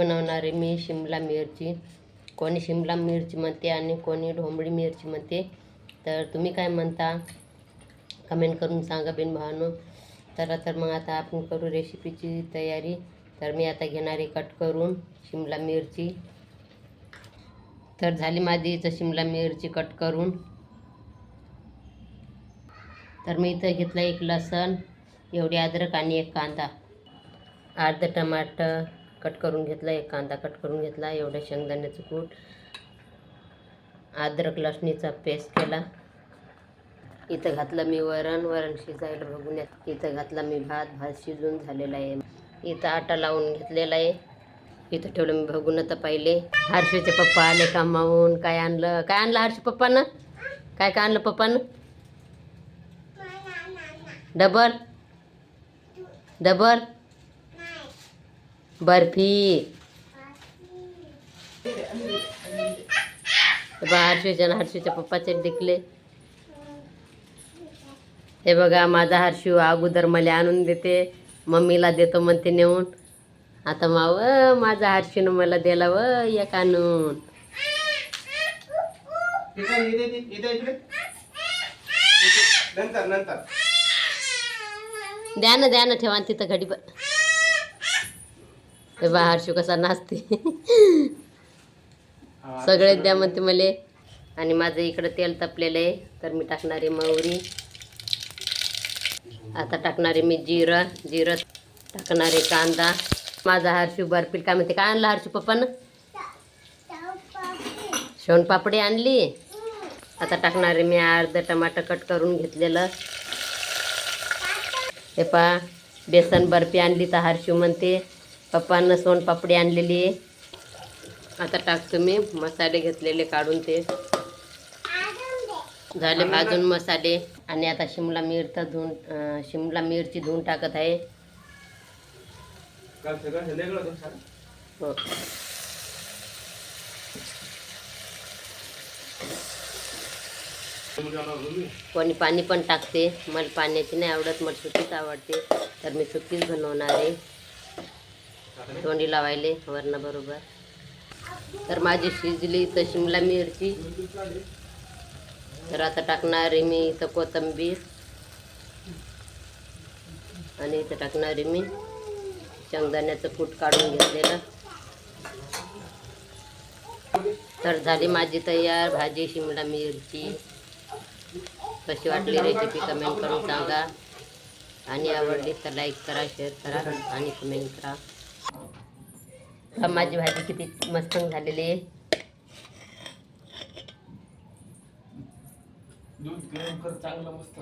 बनवणार आहे. मी शिमला मिरची कोणी शिमला मिरची म्हणते आणि कोणी ढोंबळी मिरची म्हणते. तर तुम्ही काय म्हणता? कमेंट करून सांगा बिन भावानो. तर तर मग आता आपण करू रेसिपीची तयारी. तर मी आता घेणार आहे कट करून शिमला मिरची. तर झाली माझी इथं शिमला मिरची कट करून. तर मी इथं घेतलं एक लसण एवढी अद्रक आणि एक कांदा. अर्ध टमाटर कट करून घेतला एक कांदा कट करून घेतला एवढं शेंगदाण्याचं कूट अद्रक लसणीचा पेस्ट केला. इथं घातलं मी वरण वरण शिजायला बघून इथं घातला मी भात भात शिजून झालेला आहे. इथं आटा लावून घेतलेला आहे. इथं ठेवलं मी बघून तर पाहिले. हर्षीचे पप्पा आले कामावून काय आणलं? काय आणलं हर्षी पप्पानं? काय काय आणलं पप्पानं? डबल? डबल? बर्फी. हर्षूच्या आणि हर्षूच्या पप्पाचे दिखले हे बघा माझा हर्षू अगोदर मला आणून देते. मम्मीला देतो म्हणते नेऊन. आता माव माझा हर्षूनं मला दिला व एक आणून. द्या ना द्या ना ठेवा तिथं घडी पण. हे बा हर्षू कसा नाचते. सगळे द्या म्हणते मले. आणि माझं इकडं तेल तपलेलं आहे तर मी टाकणार मोहरी आता टाकणार मी जिरं जिरं टाकणार कांदा. माझा हर्षू बर्फील काय म्हणते? काय आणलं हर्षू पप्पानं सोनपापडी आणली. आता टाकणार मी अर्ध टमाटर कट करून घेतलेलं. हे पा बेसन बर्फी आणली तर हर्षू म्हणते. पप्पानं सोनपापडी आणलेली आहे. आता टाकतो मी. मसाले घेतलेले काढून ते. झाले भाजून मसाले. आणि आता शिमला मिरच धुवून शिमला मिरची धुवून टाकत आहे. हो. कोणी पाणी पण टाकते. मला पाण्याची नाही आवडत मला सुकीच आवडते. तर मी सुकीच बनवणार आहे. तोंडी लावायले वरण बरोबर. तर माझी शिजली तर शिमला मिरची. तर आता टाकणार आहे मी इथं कोथिंबीर. आणि इथं टाकणार आहे मी शेंगदाण्याचं कूट काढून घेतलेलं. तर झाली माझी तयार भाजी शिमला मिरची. कशी वाटली रेसिपी कमेंट करून सांगा. आणि आवडली तर लाईक करा शेअर करा आणि कमेंट करा. हा, माझी भाजी किती मस्त झालेली आहे? दूध गरम कर चांगलं मस्त.